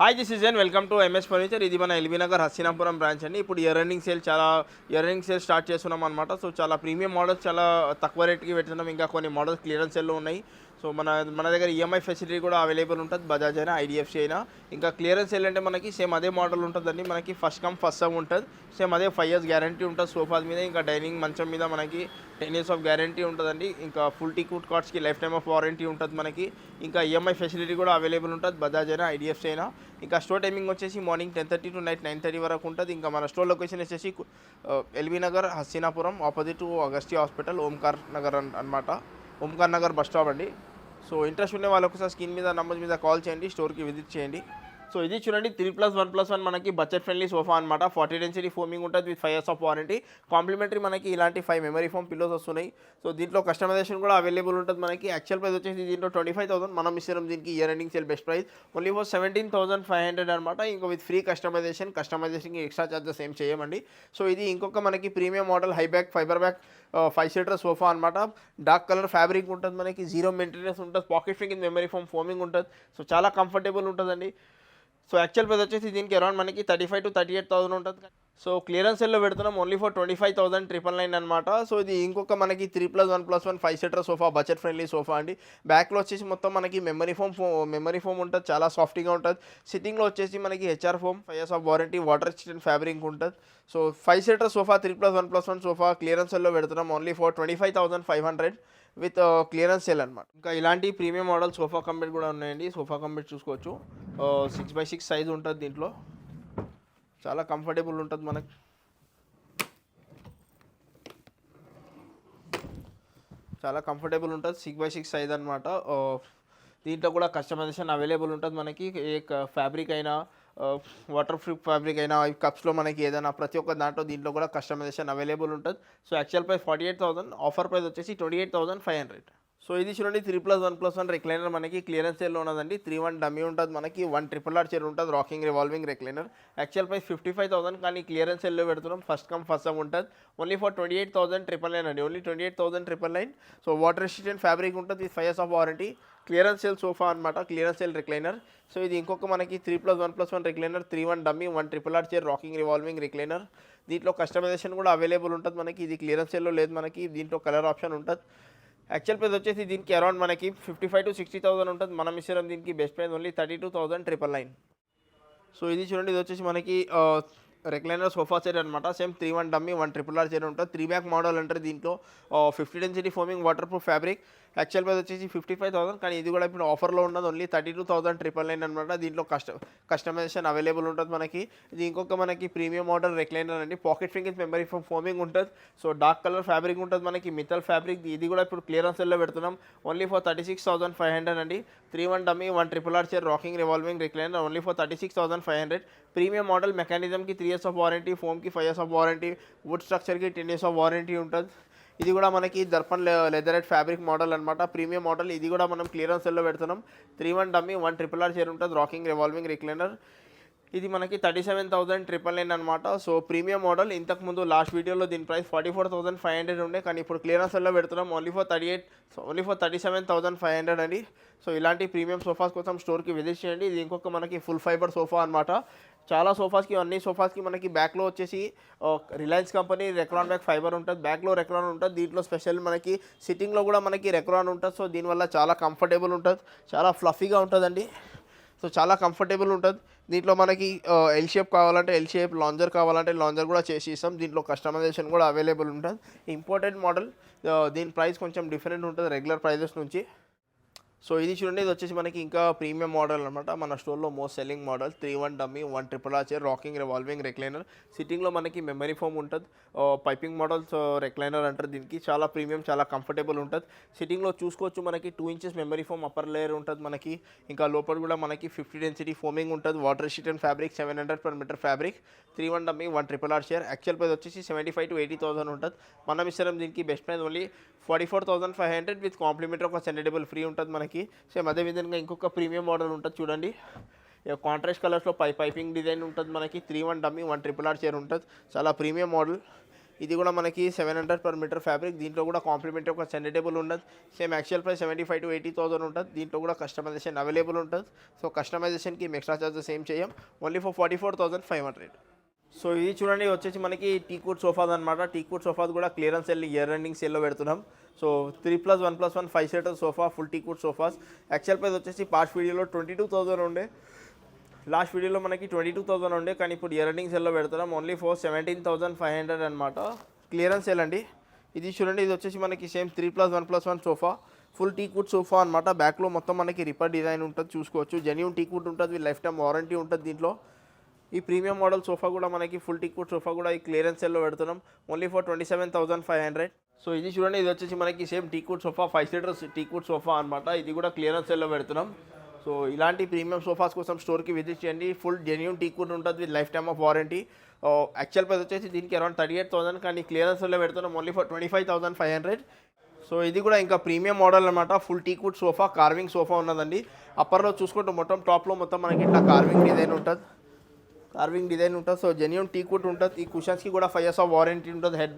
Hi this is and welcome to MS furniture ఇది మన LB Nagar Hastinapuram branch అండి. ఇప్పుడు ఇయర్ ఎండింగ్ సేల్ చాలా ఇయర్ ఎండింగ్ సేల్ స్టార్ట్ చేస్తున్నాం అనమాట సో చాలా ప్రీమియం మోడల్స్ చాలా తక్కువ రేట్కి పెడుతున్నాం ఇంకా కొన్ని మోడల్స్ క్లియరెన్స్ సేల్లో ఉన్నాయి. సో మన మన దగ్గర ఈఎంఐ ఫెసిలిటీ కూడా అవైలబుల్ ఉంటుంది బజాజ్ అయినా ఐడిఎఫ్సి అయినా. ఇంకా క్లియరెన్స్ ఏంటంటే మనకి సేమ్ అదే మోడల్ ఉంటుందండి. మనకి ఫస్ట్ కమ్ ఫస్ట్ సమ్ ఉంటుంది. సేమ్ అదే ఫైవ్ ఇయర్స్ గ్యారంటీ ఉంటుంది సోఫాస్ మీద. ఇంకా డైనింగ్ మంచం మీద మనకి టెన్ ఇయర్స్ ఆఫ్ గ్యారంటీ ఉంటుందండి. ఇంకా ఫుల్ టిక్వుడ్ కార్డ్స్కి లైఫ్ టైమ్ ఆఫ్ వారంటీ ఉంటుంది మనకి. ఇంకా ఈఎంఐ ఫెసిలిటీ కూడా అవైలబుల్ ఉంటుంది బజాజ్ అయినా ఐడిఎఫ్సి అయినా. ఇంకా స్టోర్ టైమింగ్ వచ్చేసి morning ten thirty to night nine thirty వరకు ఉంటుంది. ఇంకా మన స్టోర్ లొకేషన్ వచ్చేసి LB uh, Nagar Hastinapuram opposite Agasti hospital Omkar Nagar అనమాట. ఓంకార్ నగర్ బస్ స్టాప్ అండి. సో ఇంట్రెస్ట్ ఉండే వాళ్ళు ఒకసారి స్క్రీన్ మీద నంబర్ మీద కాల్ చేయండి స్టోర్కి విజిట్ చేయండి. సో ఇది చూడండి three plus one plus one మనకి బడ్జెట్ ఫ్రెండ్లీ సోఫా అనమాట ఫార్టీ డెన్సిటీ ఫోమింగ్ ఉంటుంది with five years of warranty complimentary మనకి ఇలాంటి ఫైవ్ మెమరీ ఫోమ్ పిల్లోస్ వస్తున్నాయి. సో దీంట్లో కస్టమైజేషన్ కూడా అవైలబుల్ ఉంటుంది మనకి. యాక్చువల్ ప్రైస్ వచ్చేసి దీంట్లో ట్వంటీ ఫైవ్ థౌసండ్ మనం ఇస్తున్నాం దీనికి year ending sale best price only for seventeen thousand five hundred అనమాట ఇంకో విత్ ఫ్రీ కస్టమైజేషన్ కస్టమైజేషన్కి ఎక్స్ట్రా ఛార్జెస్ ఏం చేయమండి. సో ఇది ఇంకొక మనకి premium model high back fibre back five seater sofa అనమాట డార్క్ కలర్ ఫ్యాబ్రిక్ ఉంటుంది మనకి. జీరో మెయింటెనెన్స్ ఉంటుంది. పాకెట్ ఫింగ్ మెమరీ ఫోమ్ ఫోమింగ్ ఉంటుంది. సో చాలా కంఫర్టబుల్ ఉంటుందండి. సో యాక్చువల్ ప్రైస్ వచ్చేసి దీనికి అరౌండ్ మనకి thirty five to thirty eight thousand ఉంటుంది సో క్లియరెన్స్ సెల్లో పెడుతున్నాం only for twenty five thousand triple nine అనమాట సో ఇది ఇంకొక మనకి three plus one plus one five seater sofa budget friendly sofa అండి. బ్యాక్లో వచ్చేసి మొత్తం మనకి మెమరీ ఫోమ్ ఫో మెమరీ ఫోమ్ ఉంటుంది చాలా సాఫ్ట్గా ఉంటుంది. సిట్టింగ్లో వచ్చేసి మనకి HR foam five years of warranty water resistant fabric ఉంటుంది. So five seater sofa three plus one plus one sofa clearance సెల్లో పెడుతున్నాం only for twenty five thousand five hundred with clearance sale అనమాట ఇంకా ఇలాంటి ప్రీమియం మోడల్ సోఫా కంపెనీ కూడా ఉన్నాయండి. Sofa company చూసుకోవచ్చు. Six by six size ఉంటుంది దీంట్లో. చాలా కంఫర్టబుల్ ఉంటుంది మనకి. చాలా కంఫర్టబుల్ ఉంటుంది సిక్స్ బై సిక్స్ సైజ్ అనమాట దీంట్లో కూడా కస్టమైజేషన్ అవైలబుల్ ఉంటుంది మనకి. ఏ ఫ్యాబ్రిక్ అయినా వాటర్ ప్రూఫ్ ఫ్యాబ్రిక్ అయినా ఈ కప్స్లో మనకి ఏదైనా ప్రతి ఒక్క దాంట్లో దీంట్లో కూడా కస్టమైజేషన్ అవైలబుల్ ఉంటుంది. So actual price forty eight thousand offer price వచ్చేసి twenty eight thousand five hundred so ఇది చూడండి three plus one plus one recliner మనకి క్లియరెన్స్ సేల్లో ఉన్నదండి. త్రీ వన్ డమ్మీ ఉంటుంది మనకి వన్ ట్రిపుల్ ఆర్ చైర్ ఉంటుంది rocking revolving recliner actual price fifty five thousand కానీ క్లియరెన్స్ సేల్లో పెడుతున్నాం. ఫస్ట్ కమ్ ఫస్ట్ సమ్ ఉంటుంది. Only for twenty eight thousand triple nine అండి. Only twenty eight thousand triple nine so water resistant fabric ఉంటుంది five years of warranty clearance sale sofa అనమాట clearance sale recliner so ఇది ఇంకొక మనకి three plus one plus one recliner three one dummy one triple R chair rocking revolving recliner దీంట్లో customization కూడా available ఉంటుంది మనకి. ఇది క్లియరెన్స్ సేల్లో లేదు మనకి. దీంట్లో కలర్ ఆప్షన్ ఉంటుంది. యాక్చువల్ ప్రైస్ వచ్చేసి దీనికి అరౌండ్ మనకి fifty five to sixty thousand ఉంటుంది. మనం ఇస్తాం దీనికి best price only thirty two thousand triple nine so ఇది చూడండి ఇది వచ్చేసి మనకి రెక్లైనర్ సోఫా సెట్ అనమాట same three one dummy one triple R chair ఉంటుంది. త్రీ బ్యాక్ మోడల్ అంటారు దీంట్లో. Fifty density foaming waterproof fabric. Actual price వచ్చేసి ఫిఫ్టీ ఫైవ్ థౌసండ్. కానీ ఇది కూడా ఇప్పుడు ఆఫర్లో ఉన్నది only thirty two thousand triple nine అనమాట దీంట్లో కస్ట కస్టమైజేషన్ అవైలబుల్ ఉంటుంది మనకి. ఇది ఇంకొక మనకి ప్రీమియం మోడల్ రెక్లైనర్ అండి. Pocket fingers memory foam foaming ఉంటుంది. సో డార్క్ కలర్ ఫ్యాబ్రిక్ ఉంటుంది మనకి. మిథల్ ఫ్యాబ్రిక్. ఇది కూడా ఇప్పుడు క్లియరెన్స్ సెల్లో పెడుతున్నాం. Only for thirty six thousand five hundred అండి. Three one dummy one triple R chair rocking revolving recliner. Only for thirty six thousand five hundred. Premium model మెకానిజంకి three years of warranty ఫోమ్కి five years of warranty wood స్ట్రక్చర్కి ten years of warranty ఉంటుంది. ఇది కూడా మనకి Darpan leatherette fabric model అనమాట premium model ఇది కూడా మనం clearance సెల్లో పెడుతున్నాం. Three one dummy one triple R chair ఉంటుంది రాకింగ్ రివాల్వింగ్ రిక్లైనర్ ఇది మనకి thirty seven thousand triple nine అనమాట సో ప్రీమియం మోడల్ ఇంతకుముందు లాస్ట్ వీడియోలో దీని price forty four thousand five hundred ఉండే కానీ ఇప్పుడు క్లియరెన్స్ సెల్లో పెడుతున్నాం. Only for thirty eight only for thirty seven thousand five hundred అండి సో ఇలాంటి ప్రీమియం సోఫాస్ కోసం స్టోర్కి విజిట్ చేయండి. ఇది ఇంకొక మనకి ఫుల్ ఫైబర్ సోఫా అనమాట చాలా సోఫాస్కి అన్ని సోఫాస్కి మనకి బ్యాక్లో వచ్చేసి Reliance company Recron back fibre ఉంటుంది. బ్యాక్లో రెక్రాన్ ఉంటుంది. దీంట్లో స్పెషల్ మనకి సిట్టింగ్లో కూడా మనకి రెక్రాన్ ఉంటుంది. సో దీనివల్ల చాలా కంఫర్టబుల్ ఉంటుంది. చాలా ఫ్లఫీగా ఉంటుందండి. సో చాలా కంఫర్టబుల్ ఉంటుంది. దీంట్లో మనకి ఎల్ షేప్ కావాలంటే ఎల్ షేప్ లాంజర్ కావాలంటే లాంజర్ కూడా చేసి ఇస్తాం. దీంట్లో కస్టమైజేషన్ కూడా అవైలబుల్ ఉంటుంది. ఇంపార్టెంట్ మోడల్ దీని ప్రైస్ కొంచెం డిఫరెంట్ ఉంటుంది రెగ్యులర్ ప్రైజెస్ నుంచి. సో ఇది చూడండి ఇది వచ్చేసి మనకి ఇంకా ప్రీమియం మోడల్ అనమాట మన స్టోర్లో most selling model three one dummy one triple R chair rocking revolving recliner. సిట్టింగ్లో మనకి మెమరీ ఫోమ్ ఉంటుంది. పైపింగ్ మోడల్స్ రెక్లైనర్ అంటారు దీనికి. చాలా ప్రీమియం చాలా కంఫర్టబుల్ ఉంటుంది. సిట్టింగ్లో చూసుకోవచ్చు మనకి two inches memory foam upper layer ఉంటుంది మనకి. ఇంకా లోపల కూడా మనకి ఫిఫ్టీ డెన్సిటీ ఫోమింగ్ ఉంటుంది. Water sheet fabric seven hundred per metre fabric three one dummy one triple R chair actual price వచ్చేసి seventy five to eighty thousand ఉంటుంది. మనం ఇస్తాం దీనికి best price only forty four thousand five hundred with complimentary ఒక centre table free ఉంటుంది మనకి. Same అదేవిధంగా ఇంకొక ప్రీమియం మోడల్ ఉంటుంది చూడండి. కాంట్రాస్ట్ కలర్స్లో పై పైపింగ్ డిజైన్ ఉంటుంది మనకి. Three one dummy one triple R chair ఉంటుంది. చాలా ప్రీమియం మోడల్. ఇది కూడా మనకి seven hundred per metre fabric. దీంట్లో కూడా కాంప్లిమెంటరీ ఒక సెంటర్ ఉండదు. Same actual price seventy five to eighty thousand ఉంటుంది. దీంట్లో కూడా కస్టమైజేషన్ అవైలబుల్ ఉంటుంది. సో కస్టమైజేషన్కి ఎక్స్ట్రా చార్జెస్ ఏం చేయం? Only for forty four thousand five hundred so ఇది చూడండి వచ్చేసి మనకి టీ కూట్ సోఫాస్ అనమాట టీ కూట్ సోఫాస్ కూడా క్లియరెన్స్ సెల్ ఇయర్ ఎండింగ్ సేల్లో పెడుతున్నాం. So three plus one plus one five seater sofa full teakwood sofas actual price వచ్చేసి past వీడియోలో ట్వంటీ టూ థౌసండ్ ఉండే. లాస్ట్ వీడియోలో మనకి ట్వంటీ టూ థౌసండ్ ఉండే కానీ ఇప్పుడు ఇయర్ ఎండింగ్ సెల్లో పెడుతున్నాం. Only for seventeen thousand five hundred అనమాట క్లియరెన్స్ సెల్ అండి. ఇది చూడండి ఇది వచ్చేసి మనకి same three plus one plus one sofa full teakwood sofa అనమాట బ్యాక్లో మొత్తం మనకి రిపర్ డిజైన్ ఉంటుంది చూసుకోవచ్చు. జెన్యూన్ టీ కుట్ ఉంటుంది లైఫ్ టైం వారంటీ ఉంటుంది దీంట్లో. ఈ ప్రీమియం మోడల్ సోఫా కూడా మనకి ఫుల్ టిక్వుడ్ సోఫా కూడా ఈ క్లియరెన్స్ సెల్లో పెడుతున్నాం. Only for twenty seven thousand five hundred so ఇది చూడండి ఇది వచ్చేసి మనకి same teakwood sofa five seater teakwood sofa అనమాట ఇది కూడా క్లియరెన్స్ సెల్లో పెడుతున్నాం. సో ఇలాంటి ప్రీమియం సోఫాస్ కోసం స్టోర్కి విజిట్ చేయండి. ఫుల్ జెన్యున్ టీకూట్ ఉంటుంది with lifetime of warranty actual price వచ్చేసి దీనికి అరౌండ్ థర్టీ ఎయిట్ థౌసండ్ కానీ క్లియరెన్స్లో పెడుతున్నాం. Only for twenty five thousand five hundred so ఇది కూడా ఇంకా ప్రీమియం మోడల్ అనమాట full teakwood sofa carving sofa ఉన్నదండి. అప్పర్లో చూసుకుంటే మొత్తం టాప్లో మొత్తం మనకి ఇట్లా కార్వింగ్ డిజైన్ ఉంటుంది. కార్వింగ్ డిజైన్ ఉంటుంది. సో జెన్యున్ టీ కుట్ ఉంటుంది. ఈ కుషన్స్కి కూడా ఫైవ్ ఇయర్స్ ఆఫ్ వారంటీ ఉంటుంది. హెడ్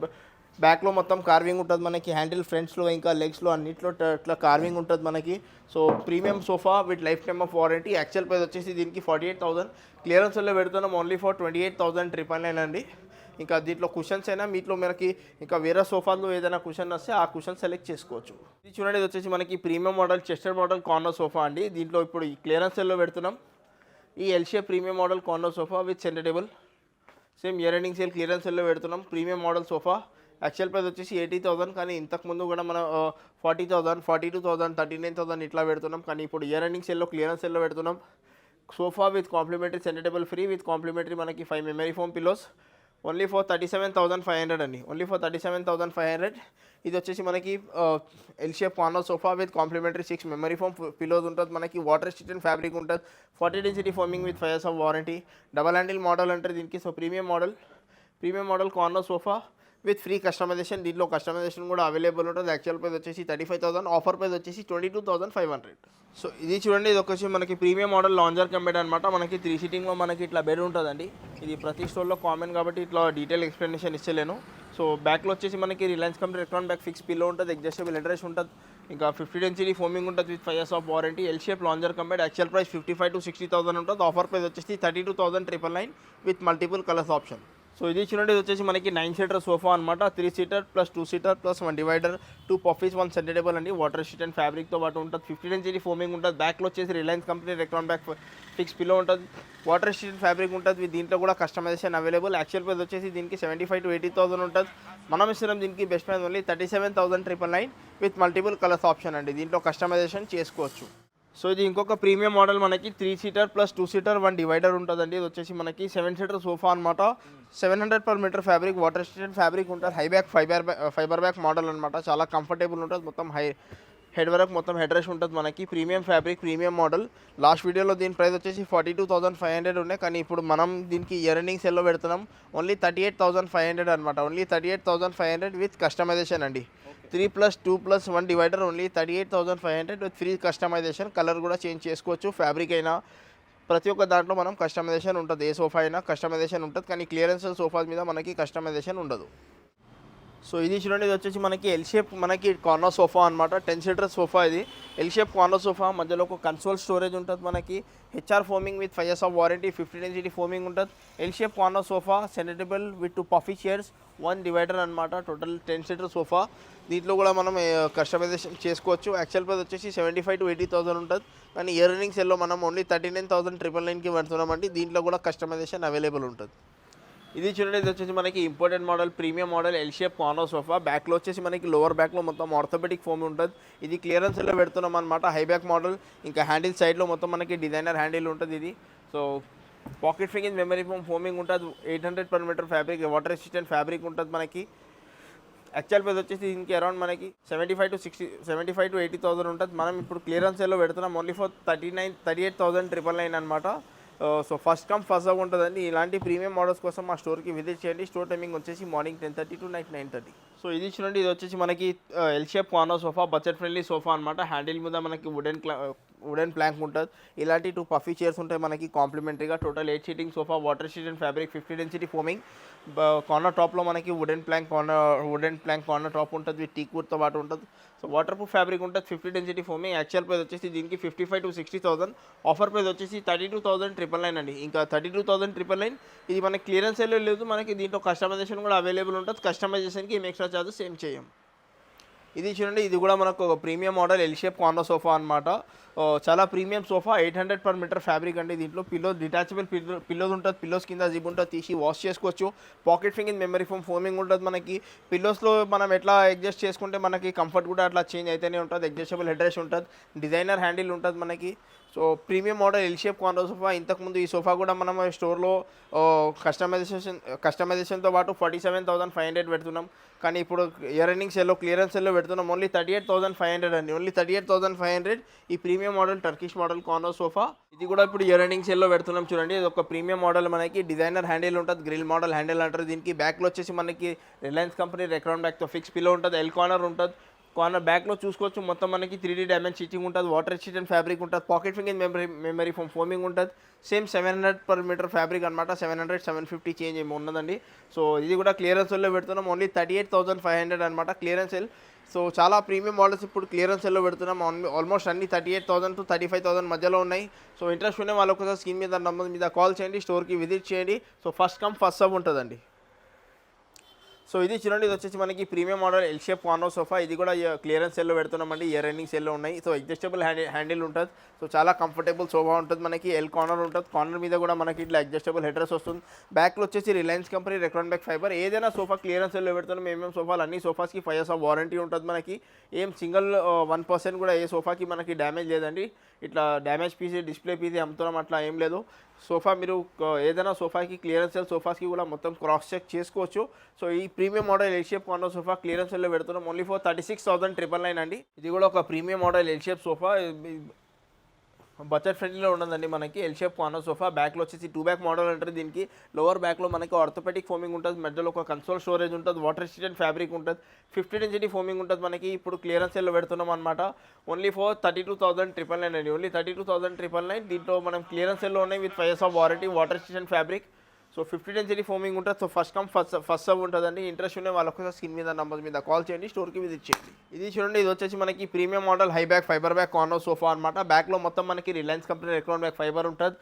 బ్యాక్లో మొత్తం కార్వింగ్ ఉంటుంది మనకి. హ్యాండిల్ ఫ్రంట్స్లో ఇంకా లెగ్స్లో అన్నిట్లో ఇట్లా కార్వింగ్ ఉంటుంది మనకి. So premium sofa with lifetime of warranty actual price వచ్చేసి దీనికి ఫార్టీ ఎయిట్ థౌసండ్ క్లియరెన్స్లో పెడుతున్నాం only for twenty eight thousand triple nine అండి. ఇంకా దీంట్లో కుషన్స్ అయినా మీట్లో మనకి ఇంకా వేరే సోఫాలో ఏదైనా కుషన్ వస్తే ఆ కుషన్ సెలెక్ట్ చేసుకోవచ్చు. ఇది చూడండి ఇది వచ్చేసి మనకి premium model Chester model corner sofa అండి. దీంట్లో ఇప్పుడు ఈ క్లియరెన్స్లో పెడుతున్నాం. ఈ ఎల్షియా premium model corner sofa with centre table same year ending sale clearance సెల్లో పెడుతున్నాం. Premium model sofa actual price వచ్చేసి ఎయిటీ థౌసండ్ కానీ ఇంతకుముందు కూడా మనం forty thousand forty two thousand thirty nine thousand ఇట్లా పెడుతున్నాం. కానీ ఇప్పుడు ఇయర్ ఎండింగ్ సెల్లో క్లియరెన్స్ సెల్లో పెడుతున్నాం. Sofa with complimentary centre table free with complimentary మనకి five memory foam pillows only for thirty seven thousand five hundred అండి. Only for thirty seven thousand five hundred. ఇది వచ్చేసి మనకి ఎల్షియా corner sofa with complimentary six memory foam pillows ఉంటుంది. మనకి water resistant fabric ఉంటుంది. Forty density foaming with five years of warranty double handle model అంటారు దీనికి so premium model premium model corner sofa with free customisation దీంట్లో customization కూడా available ఉంటుంది. Actual price వచ్చేసి thirty five thousand offer price వచ్చేసి twenty two thousand five hundred so ఇది చూడండి ఇది వచ్చేసి మనకి ప్రీమియం మోడల్ లాంజర్ కంపెనీ అనమాట మనకి త్రీ సీటింగ్లో మనకి ఇట్లా బెడ్ ఉంటుందండి. ఇది ప్రతి స్టోర్లో కామన్ కాబట్టి ఇట్లా డీటెయిల్ ఎక్స్ప్లెనేషన్ ఇచ్చలేను సో బ్యాక్లో వచ్చేసి మనకి రిలయన్స్ కంపెనీ ఎలక్ట్రాన్ బ్యాక్ ఫిక్స్ పిల్లో ఉంటుంది అడ్జస్టబుల్ ఇంట్రెస్ట్ ఉంటుంది. ఇంకా ఫిఫ్టీ డెన్సిటీ ఫోమింగ్ ఉంటుంది with five years of warranty L shape lounger company actual price fifty five to sixty thousand ఉంటుంది. ఆఫర్ ప్రైస్ వచ్చేసి thirty two thousand triple nine with multiple colours option so ఇది చూడండి ఇది వచ్చేసి మనకి nine seater sofa అనమాట three seater plus two seater plus one divider two puffies one centre table అండి. Water sheet and ఫ్యాబ్రిక్తో పాటు ఉంటుంది. ఫిఫ్టీన్ ఇంచ్ ఫోమింగ్ ఉంటుంది. బ్యాక్లో వచ్చేసి Reliance company Recron back fix pillow ఉంటుంది. వాటర్ షీట్ ఫ్యాబ్రిక్ ఉంటుంది. దీంట్లో కూడా కస్టమైజేషన్ అవైలబుల్ యాక్చువల్ ప్రైస్ వచ్చేసి దీనికి seventy five to eighty thousand ఉంటుంది. మనం ఇస్తున్నాం దీనికి best price only thirty seven thousand triple nine with multiple colours option అండి. దీంట్లో కస్టమైజేషన్ చేసుకోవచ్చు. సో ఇది ఇంకొక ప్రీమియం మోడల్ మనకి three seater plus two seater one divider ఉంటుందండి. ఇది వచ్చేసి మనకి సెవెన్ సీటర్ సోఫా అనమాట seven hundred per metre fabric water station fabric ఉంటుంది. High back fibre fibre back model అనమాట చాలా కంఫర్టబుల్ ఉంటుంది. మొత్తం హై హెడ్ వరకు మొత్తం హెడ్ రెస్ట్ ఉంటుంది మనకి. Premium fabric premium model. Last వీడియోలో దీని ప్రైస్ వచ్చేసి forty two thousand five hundred ఉన్నాయి. కానీ ఇప్పుడు మనం దీనికి ఇయర్ ఎండింగ్ సెల్లో పెడుతున్నాం. Only thirty eight thousand five hundred అనమాట only thirty eight thousand five hundred with customisation అండి. Three plus two plus one divider only thirty eight thousand five hundred with free customisation. Colour కూడా change చేసుకోవచ్చు. Fabric అయినా ప్రతి ఒక్క దాంట్లో మనం customization ఉంటుంది. ఏ సోఫా అయినా కస్టమైజేషన్ ఉంటుంది. కానీ క్లియరెన్స్ సోఫాస్ మీద మనకి కస్టమైజేషన్ ఉండదు. సో ఇది చూడండి ఇది వచ్చేసి మనకి ఎల్ షేప్ మనకి కార్నర్ సోఫా అనమాట టెన్ సీటర్ సోఫా ఇది. ఎల్ షేప్ కార్నర్ సోఫా మధ్యలో ఒక కన్సోల్ స్టోరేజ్ ఉంటుంది మనకి. HR foaming with five years of warranty fifteen density foaming ఉంటుంది. L shape corner sofa సెనటబుల్ with two puffy chairs one divider అనమాట total ten seater sofa దీంట్లో కూడా మనం కస్టమైజేషన్ చేసుకోవచ్చు. యాక్చువల్ ప్రైస్ వచ్చేసి seventy five to eighty thousand ఉంటుంది. కానీ year ఎర్నింగ్స్ ఎల్లో మనం only thirty nine thousand triple నైన్కి పెడుతున్నామండి. దీంట్లో కూడా కస్టమైజేషన్ అవైలబుల్ ఉంటుంది. ఇది చూడండి ఇది వచ్చేసి మనకి important model premium model L shape corner sofa బ్యాక్లో వచ్చేసి మనకి లోవర్ బ్యాక్లో మొత్తం ఆర్థోపెటిక్ ఫోమ్ ఉంటుంది. ఇది క్లియరెన్స్లో పెడుతున్నాం అనమాట హై బ్యాక్ మోడల్ ఇంకా హ్యాండిల్ సైడ్లో మొత్తం మనకి డిజైనర్ హ్యాండిల్ ఉంటుంది ఇది. సో పాకెట్ ఫింగింగ్ మెమరీ ఫోమ్ ఫోమింగ్ ఉంటుంది. Eight hundred per metre fabric water resistant fabric ఉంటుంది మనకి. యాక్చువల్ ప్రైస్ వచ్చేసి దీనికి అరౌండ్ మనకి seventy five to sixty seventy five to eighty thousand ఉంటుంది. మనం ఇప్పుడు క్లియరెన్స్ సేల్లో పెడుతున్నాం only for thirty nine thirty eight thousand triple nine అనమాట సో ఫస్ట్ కమ్ ఫస్ట్ అవ్ ఉంటుందండి. ఇలాంటి ప్రీమియం మోడల్స్ కోసం మా స్టోర్కి విజిట్ చేయండి. స్టోర్ టైమింగ్ వచ్చేసి morning ten thirty to night nine thirty so ఇది చూడండి ఇది వచ్చేసి మనకి L shape corner sofa budget friendly sofa అనమాట హ్యాండిల్ మీద మనకి వుడెన్ క్లా వుడెన్ ప్లాంక్ ఉంటుంది. ఇలాంటి టూ పఫీ చైర్స్ ఉంటాయి మనకి కాంప్లిమెంటరీగా total eight seating sofa water sheet and fabric fifty density foaming corner టాప్లో మనకి wooden plank corner wooden plank corner top ఉంటుంది విత్ టీ తో పాటు ఉంటుంది. సో వాటర్ ప్రూఫ్ ఫ్యాబ్రిక్ ఉంటుంది fifty density foaming actual price వచ్చేసి దీనికి fifty five to sixty thousand offer price వచ్చేసి thirty two thousand triple nine అండి. ఇంకా thirty two thousand triple nine ఇది మనకి క్లియరెన్స్ ఏలో లేదు మనకి దీంట్లో కస్టమైజేషన్ కూడా అవైలబుల్ ఉంటుంది. కస్టమైజేషన్కి ఏం ఎక్స్ట్రా చార్జెస్ ఏం చేయం ఇది చూడండి ఇది కూడా మనకు ఒక premium model L shape corner sofa అనమాట చాలా premium sofa eight hundred per metre fabric అండి దీంట్లో. పిల్లో డిటాచబుల్ పిల్లో పిల్లోస్ ఉంటుంది పిల్లోస్ కింద జిబ్ ఉంటుంది తీసి వాష్ చేసుకోవచ్చు. పాకెట్ ఫింగింగ్ మెమరీ ఫోమ్ ఫోమింగ్ ఉంటుంది మనకి. పిల్లోస్లో మనం ఎట్లా అడ్జస్ట్ చేసుకుంటే మనకి కంఫర్ట్ కూడా అట్లా చేంజ్ అయితేనే ఉంటుంది అడ్జస్టబుల్ హెడ్ రెస్ట్ ఉంటుంది డిజైనర్ హ్యాండిల్ ఉంటుంది మనకి. So premium model L shape corner sofa ఇంతకుముందు ఈ సోఫా కూడా మనం స్టోర్లో కస్టమైజేషన్ కస్టమైజేషన్తో పాటు forty seven thousand five hundred పెడుతున్నాం. కానీ ఇప్పుడు ఇయర్ ఎండింగ్ సెల్లో క్లియరెన్స్ సెల్లో పెడుతున్నాం. Only thirty eight thousand five hundred అండి. Only thirty eight thousand five hundred ఈ premium model Turkish model corner sofa. ఇది కూడా ఇప్పుడు ఇయర్ ఎండింగ్ సెల్లో పెడుతున్నాం చూడండి. ఇది ఒక ప్రీమియం మోడల్ మనకి. డిజైనర్ హ్యాండిల్ ఉంటుంది. గ్రిల్ మోడల్ హ్యాండిల్ అంటారు దీనికి. బ్యాక్లో వచ్చేసి మనకి రిలయన్స్ కంపెనీ రెక్రౌండ్ బ్యాక్తో ఫిక్స్ పిల్లో ఉంటుంది. ఎల్ కార్నర్ ఉంటుంది. కార్నర్ బ్యాక్లో చూసుకోవచ్చు. మొత్తం మనకి త్రీ డీ డైమండ్ స్టిచ్చింగ్ ఉంటుంది వాటర్ షీట్ ఫ్యాబ్రిక్ ఉంటుంది పాకెట్ ఫింగింగ్ మెమరీ మెమరీ ఫోమ్ ఫోమింగ్ ఉంటుంది. Same seven hundred per metre fabric అనమాట seven hundred seven fifty change ఏమి ఉన్నదండి సో ఇది కూడా క్లియరెన్స్ సెల్లో పెడుతున్నాం. Only thirty eight thousand five hundred అనమాట క్లియరెన్స్ సెల్ సో చాలా ప్రీమియం మోడల్స్ ఇప్పుడు క్లియరెన్స్ సెల్లో పెడుతున్నాం. ఆల్మోస్ట్ అన్ని thirty eight thousand to thirty five thousand మధ్యలో ఉన్నాయి. సో ఇంట్రెస్ట్ ఉన్న వాళ్ళు ఒకసారి స్కీన్ మీద నంబర్ మీద కాల్ చేయండి స్టోర్కి విజిట్ చేయండి. So first come first serve ఉంటుందండి. సో ఇది చూడండి ఇది వచ్చేసి మనకి premium model L shape corner sofa. ఇది కూడా క్లియరెన్స్ సెల్లో పెడుతున్నామండి ఇయర్ రన్నింగ్ సెల్లో ఉన్నాయి. సో అడ్జస్టబుల్ హ్యాండిల్ హ్యాండిల్ ఉంటుంది. సో చాలా కంఫర్టబుల్ సోఫా ఉంటుంది మనకి. ఎల్ కార్నర్ ఉంటుంది. కార్నర్ మీద కూడా మనకి ఇట్లా అడ్జస్టబుల్ హెడ్రెస్ వస్తుంది. బ్యాక్లో వచ్చేసి Reliance company Recron back fibre ఏదైనా సోఫా క్లియరెన్స్ సెల్లో పెడుతున్నాం ఏమేమి సోఫాలు అన్ని సోఫాస్కి ఫైవ్ ఇయర్స్ ఆఫ్ వారంటీ ఉంటుంది మనకి. ఏం సింగిల్ వన్ పర్సెంట్ కూడా ఏ సోఫాకి మనకి డ్యామేజ్ లేదండి. ఇట్లా డ్యామేజ్ పీసీ డిస్ప్లే పీసీ అమ్ముతున్నాం అట్లా ఏం లేదు. సోఫా మీరు ఏదైనా సోఫాకి క్లియరెన్స్ సెల్ సోఫాస్కి కూడా మొత్తం క్రాస్ చెక్ చేసుకోవచ్చు. సో ఈ premium model L shape corner sofa clearance సెల్లో పెడుతున్నాం. Only for thirty six thousand triple nine అండి. ఇది కూడా ఒక premium model L shape sofa. Budget ఫ్రెండ్లీలో ఉండదండి మనకి ఎల్ షేప్ కార్నర్ సోఫా బ్యాక్లో వచ్చేసి టూ బ్యాక్ మోడల్ అంటారు దీనికి. లోవర్ బ్యాక్లో మనకి ఆర్థోపెటిక్ ఫోమింగ్ ఉంటుంది మధ్యలో ఒక కన్సోల్ స్టోరేజ్ ఉంటుంది వాటర్ రెసిస్టెంట్ ఫ్యాబ్రిక్ ఉంటుంది. ఫిఫ్టీ ఇంచ్ ఫోమింగ్ ఉంటుంది మనకి ఇప్పుడు క్లియరెన్స్ సెల్లో పెడుతున్నాం అనమాట only four thirty two thousand triple nine అండి. Only thirty two thousand triple nine దీంట్లో మనం క్లియరెన్స్ సెల్లో ఉన్నాయి with five years of warranty water resistant fabric so fifty ten density foaming ఉంటుంది. So first come first first serve ఉంటుందండి. Interest ఉండే వాళ్ళ ఒకసారి స్క్రీన్ మీద నంబర్ మీద కాల్ చేయండి. స్టోర్కి విజిట్ ఇచ్చేయండి ఇది చూడండి ఇది వచ్చేసి మనకి premium model high back fibre back corner sofa అనమాట బ్యాక్లో మొత్తం మనకి Reliance company account back fibre ఉంటుంది.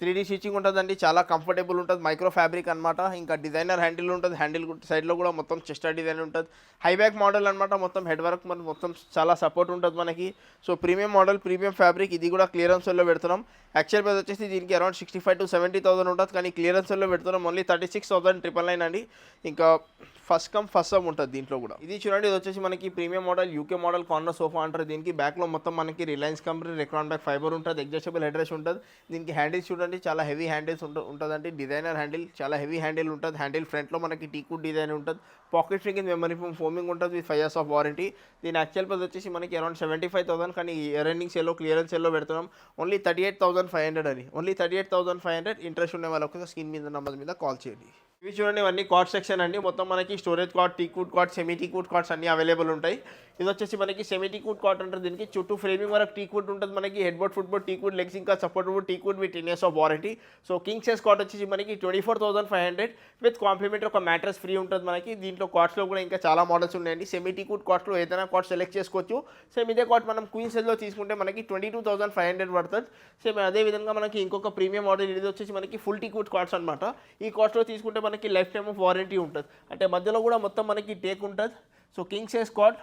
త్రీ డీ స్టిచ్చింగ్ ఉంటుందండి. చాలా కంఫర్టబుల్ ఉంటుంది. మైక్రో ఫ్యాబ్రిక్ అనమాట ఇంకా డిజైనర్ హ్యాండిల్ ఉంటుంది. హ్యాండిల్ సైడ్లో కూడా మొత్తం చెస్టర్ డిజైన్ ఉంటుంది. హై బ్యాక్ మోడల్ అనమాట మొత్తం హెడ్ వర్క్ మనకి మొత్తం చాలా సపోర్ట్ ఉంటుంది మనకి. So premium model premium fabric ఇది కూడా క్లియరెన్స్లో పెడుతున్నాం. యాక్చువల్ ప్రైస్ వచ్చేసి దీనికి around sixty five to seventy thousand ఉంటుంది. కానీ క్లియరెన్స్లో పెడుతున్నాం. Only thirty six thousand triple nine అండి. ఇంకా ఫస్ట్ కమ్ ఫస్ట్ సమ్ ఉంటుంది దీంట్లో కూడా. ఇది చూడండి ఇది వచ్చేసి మనకి premium model UK model corner sofa అంటారు దీనికి. బ్యాక్లో మొత్తం మనకి Reliance company Recron back fibre ఉంటుంది అడ్జస్టబుల్ హెడ్రెస్ ఉంటుంది. దీనికి హ్యాండిల్స్ చూడండి చాలా హెవీ హ్యాండిల్స్ ఉంటుందండి. డిజైనర్ హ్యాండిల్ చాలా హెవీ హ్యాండిల్ ఉంటుంది. హ్యాండిల్ ఫ్రంట్లో మనకి టీకూడ్ డిజైన్ ఉంటుంది. Pocket spring memory foam foaming ఉంటుంది with five years of warranty దీని యాక్చువల్ ప్రైస్ వచ్చేసి మనకి అరౌండ్ సెవెంటీ ఫైవ్ థౌసండ్ కానీ రన్నింగ్ సెల్లో క్లియరెన్స్ సెల్లో పెడుతున్నాం. Only thirty eight thousand five hundred అని. Only thirty eight thousand five hundred interest ఉండే వాళ్ళకి స్క్రీన్ మీద నెంబర్ మీద కాల్ చేయండి. ఇవి చూడండి ఇవన్నీ కార్డ్ సెక్షన్ అండి. మొత్తం మనకి storage cot teakwood cot semi teakwood cots అన్ని అవైలబుల్ ఉంటాయి. ఇది వచ్చేసి మనకి సెమీ టీకూట్ కాట్ అంటారు దీనికి చుట్టూ ఫ్రేమింగ్ వరకు టీకూట్ ఉంటుంది మనకి. Head board foot board teakwood legs ఇంకా support board teakwood with years of warranty so king size cot వచ్చేసి మనకి twenty four thousand five hundred with complimentary ఒక మ్యాట్రస్ ఫ్రీ ఉంటుంది మనకి. దీంట్లో కార్డ్స్లో కూడా ఇంకా చాలా మోడల్స్ ఉన్నాయండి. సెమీ టీకూట్ కార్డ్స్లో ఏదైనా కాట్ సెలెక్ట్ చేసుకోవచ్చు. సేమ్ ఇదే కాట్ మనం క్వీన్ సైజ్లో తీసుకుంటే మనకి twenty two thousand five hundred పడుతుంది. సేమ్ అదే విధంగా మనకి ఇంకొక ప్రీమియం మోడల్ ఇది వచ్చేసి మనకి ఫుల్ టీకూట్ కార్డ్స్ అనమాట ఈ కాస్ట్లో తీసుకుంటే మనకి లైఫ్ టైమ్ ఆఫ్ వారంటీ ఉంటుంది. అంటే మధ్యలో కూడా మొత్తం మనకి టేక్ ఉంటుంది. So king size cot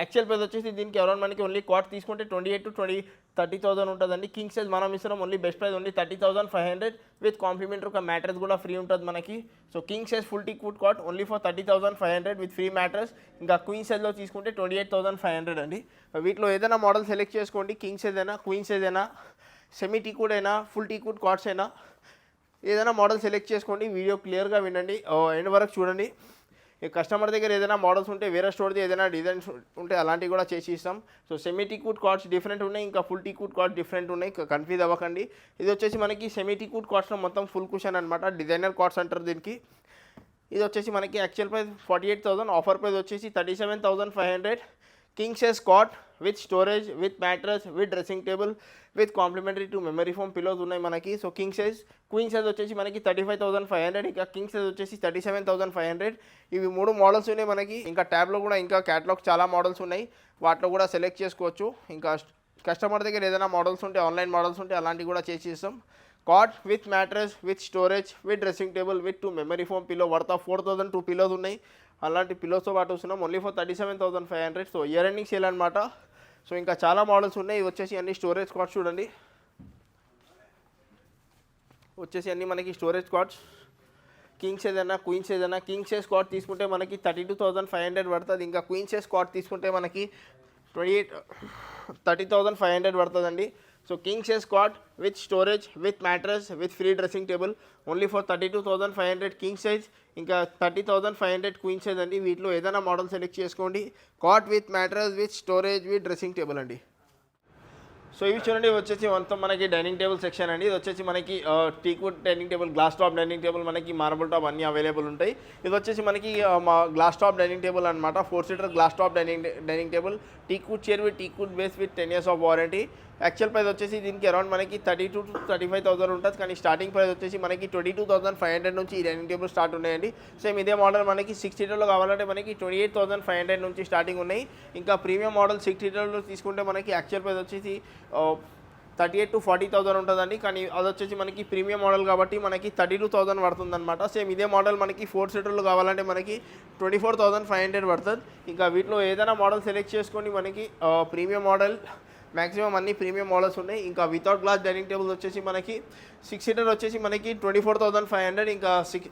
actual price వచ్చేసి దీనికి అరౌండ్ మనకి ఓన్లీ క్వార్ట్ తీసుకుంటే twenty eight to twenty thirty thousand ఉంటుందండి. కింగ్ సైజ్ మనం ఇస్తున్నాం only best price only thirty thousand five hundred with complimentary ఒక మ్యాట్రెస్ కూడా ఫ్రీ ఉంటుంది మనకి. So king size full teakwood cot only for thirty thousand five hundred with free mattress ఇంకా queen సైజ్లో తీసుకుంటే twenty eight thousand five hundred అండి వీటిలో ఏదైనా మోడల్ సెలెక్ట్ చేసుకోండి. కింగ్ సైజ్ అయినా క్వీన్ సైజ్ అయినా సెమీ టీకూడ్ అయినా ఫుల్ టీకూడ్ కార్డ్స్ అయినా ఏదైనా మోడల్ సెలెక్ట్ చేసుకోండి. వీడియో క్లియర్గా వినండి. Oh, ఎండ్ వరకు చూడండి. ఈ కస్టమర్ దగ్గర ఏదైనా మోడల్స్ ఉంటే వేరే స్టోర్ది ఏదైనా డిజైన్స్ ఉంటే అలాంటివి కూడా చేసి ఇస్తాం. So semi teakwood cots different ఉన్నాయి ఇంకా ఫుల్ టీకూట్ కార్డ్ డిఫరెంట్ ఉన్నాయి. కన్ఫ్యూజ్ అవ్వకండి. ఇది వచ్చేసి మనకి సెమీ టీకూట్ కార్డ్స్లో మొత్తం ఫుల్ కుషన్ అనమాట డిజైనర్ కార్డ్స్ అంటారు దీనికి. ఇది వచ్చేసి మనకి actual price forty eight thousand offer price వచ్చేసి thirty seven thousand five hundred king size cot with storage with mattress with dressing table with complimentary two memory foam pillows ఉన్నాయి మనకి. So king size queen size వచ్చేసి మనకి thirty five thousand five hundred ఇంకా king size వచ్చేసి thirty seven thousand five hundred. ఇవి మూడు models ఉన్నాయి మనకి. ఇంకా ట్యాబ్లో కూడా ఇంకా క్యాటలాగ్ చాలా మోడల్స్ ఉన్నాయి. వాటిలో కూడా సెలెక్ట్ చేసుకోవచ్చు. ఇంకా కస్టమర్ దగ్గర ఏదైనా మోడల్స్ ఉంటే ఆన్లైన్ మోడల్స్ ఉంటే అలాంటివి కూడా చేసి ఇస్తాం. Cot with mattress with storage with dressing table with two memory foam pillow worth four thousand two pillows ఉన్నాయి. అలాంటి పిల్లోస్తో పాటు వస్తున్నాం. Only for thirty seven thousand five hundred. So year ending sale అనమాట సో ఇంకా చాలా మోడల్స్ ఉన్నాయి. ఇవి వచ్చేసి అన్ని స్టోరేజ్ కార్డ్స్ చూడండి. వచ్చేసి అన్ని మనకి స్టోరేజ్ కార్డ్స్. కింగ్స్ ఏదైనా క్వీన్స్ ఏదైనా కింగ్స్ ఏ స్క్వాడ్ కార్డ్ తీసుకుంటే మనకి thirty two thousand five hundred పడుతుంది. ఇంకా క్వీన్స్ ఏ కార్డ్ తీసుకుంటే మనకి twenty eight thirty thousand five hundred పడుతుందండి. So king size cot with storage with mattress with free dressing table only for thirty two thousand five hundred king size ఇంకా thirty thousand five hundred queen size అండి. వీటిలో ఏదైనా model select చేసుకోండి. Cot with mattress with storage with dressing table అండి. So ఇవి చూడండి వచ్చేసి మొత్తం మనకి డైనింగ్ టేబుల్ సెక్షన్ అండి. ఇది వచ్చేసి మనకి teakwood dining table glass top dining table మనకి మార్బుల్ టాప్ అన్ని అవైలబుల్ ఉంటాయి. ఇది వచ్చేసి మనకి మా గ్లాస్ టాప్ డైనింగ్ టేబుల్ అనమాట four seater glass top dining dining table teakwood chair with teakwood base with ten years of warranty actual price వచ్చేసి దీనికి అరౌండ్ మనకి thirty two to thirty five thousand ఉంటుంది. కానీ స్టార్టింగ్ ప్రైస్ వచ్చేసి మనకి twenty two thousand five hundred నుంచి ఈ dining table start ఉన్నాయండి. సేమ్ ఇదే మోడల్ మనకి సిక్స్ సీటర్లో కావాలంటే మనకి twenty eight thousand five hundred నుంచి స్టార్టింగ్ ఉన్నాయి. ఇంకా ప్రీమియం మోడల్ సిక్స్ సీటర్లో తీసుకుంటే మనకి యాక్చువల్ ప్రైస్ వచ్చేసి thirty eight to forty thousand ఉంటుందండి. కానీ అది వచ్చేసి మనకి ప్రీమియం మోడల్ కాబట్టి మనకి థర్టీ టూ థౌసండ్ పడుతుంది అనమాట సేమ్ ఇదే మోడల్ మనకి ఫోర్ సీటర్లు కావాలంటే మనకి twenty four thousand five hundred పడుతుంది. ఇంకా వీటిలో ఏదైనా మోడల్ సెలెక్ట్ చేసుకొని మనకి ప్రీమియం మోడల్ మ్యాక్సిమం అన్ని ప్రీమియం మోడల్స్ ఉన్నాయి. ఇంకా వితౌట్ గ్లాస్ డైనింగ్ టేబుల్ వచ్చేసి మనకి సిక్స్ సీటర్ వచ్చేసి మనకి twenty four thousand five hundred ఇంకా సిక్స్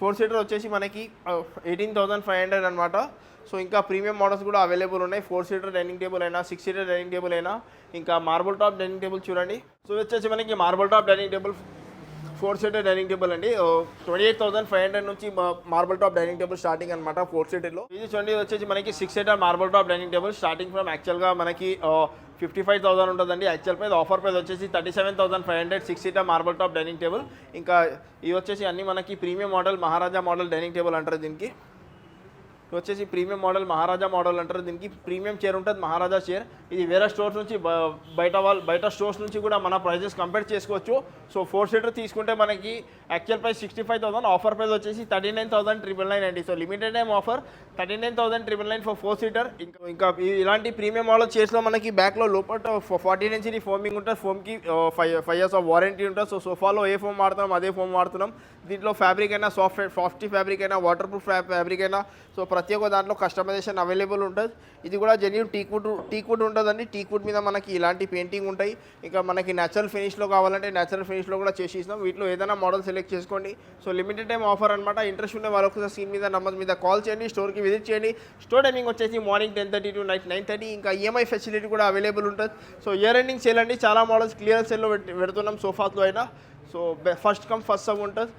ఫోర్ సీటర్ వచ్చేసి మనకి ఎయిటీన్ థౌసండ్ ఫైవ్ హండ్రెడ్ అనమాట సో ఇంకా ప్రీమియం మోడల్స్ కూడా అవైలబుల్ ఉన్నాయి. ఫోర్ సీటర్ డైనింగ్ టేబుల్ అయినా సిక్స్ సీటర్ డైనింగ్ టేబుల్ అయినా ఇంకా మార్బుల్ టాప్ డైనింగ్ టేబుల్ చూడండి. సో వచ్చేసి మనకి marble top dining table four seater dining table అండి. Twenty eight thousand five hundred నుంచి marble top dining table starting అనమాట four సీటర్లో ఇది చూడండి వచ్చేసి మనకి six seater marble top dining table starting from యాక్చువల్గా మనకి ఫిఫ్టీ ఫైవ్ థౌసండ్ ఉంటుందండి. యాక్చువల్ ప్రైస్ ఆఫర్ ప్రైస్ వచ్చేసి thirty seven thousand five hundred six seater marble top dining table ఇంకా ఇవి వచ్చేసి అన్ని మనకి premium model Maharaja model dining table అంటారు దీనికి. వచ్చేసి ప్రీమియం మోడల్ మహారాజా మోడల్ అంటారు దీనికి. ప్రీమియం చైర్ ఉంటుంది మహారాజా చైర్ ఇది వేరే స్టోర్స్ నుంచి బయట వాళ్ళు బయట స్టోర్స్ నుంచి కూడా మన ప్రైజెస్ కంపేర్ చేసుకోవచ్చు. సో ఫోర్ సీటర్ తీసుకుంటే మనకి actual price sixty five thousand offer price వచ్చేసి thirty nine thousand triple nine అండి. So limited time offer thirty nine thousand triple nine for four seater ఇంకా ఇంకా ఇలాంటి ప్రీమియం మోడల్ చైర్స్లో మనకి బ్యాక్లో లోపల ఫార్టీ నుంచి ఫోమింగ్ ఉంటుంది ఫోమ్కి five five years of warranty ఉంటుంది. సో సోఫాలో ఏ ఫోమ్ వాడుతున్నాం అదే ఫోమ్ వాడుతున్నాం. దీంట్లో ఫ్యాబ్రిక్ అయినా సాఫ్ట్ సాఫ్టీ ఫ్యాబ్రిక్ అయినా వాటర్ ప్రూఫ్ ఫ్యాబ్రిక్ అయినా సో ప్రతి ఒక్క దాంట్లో కస్టమైజేషన్ అవైలబుల్ ఉంటుంది. ఇది కూడా జెన్యున్ టీక్వుడ్ టీక్వుడ్ ఉంటుందండి. టీక్వుడ్ మీద మనకి ఇలాంటి పెయింటింగ్ ఉంటాయి. ఇంకా మనకి న్యాచురల్ ఫినిష్లో కావాలంటే న్యాచురల్ రేంజ్లో కూడా చేసి ఇస్తాం వీటిలో ఏదైనా మోడల్ సెలెక్ట్ చేసుకోండి. సో లిమిటెడ్ టైం ఆఫర్ అనమాట ఇంట్రెస్ట్ ఉన్న వాళ్ళకి స్క్రీన్ మీద నంబర్ మీద కాల్ చేయండి స్టోర్కి విజిట్ చేయండి. స్టోర్ టైమింగ్ వచ్చేసి morning ten thirty to night nine thirty ఇంకా ఈఎంఐ ఫెసిలిటీ కూడా అవైలబుల్ ఉంటుంది. సో ఇయర్ ఎండింగ్ సేల్ అండి. చాలా మోడల్స్ క్లియర్ సేల్లో పెడుతున్నాం సోఫాస్లో అయినా. So first come first serve ఉంటుంది.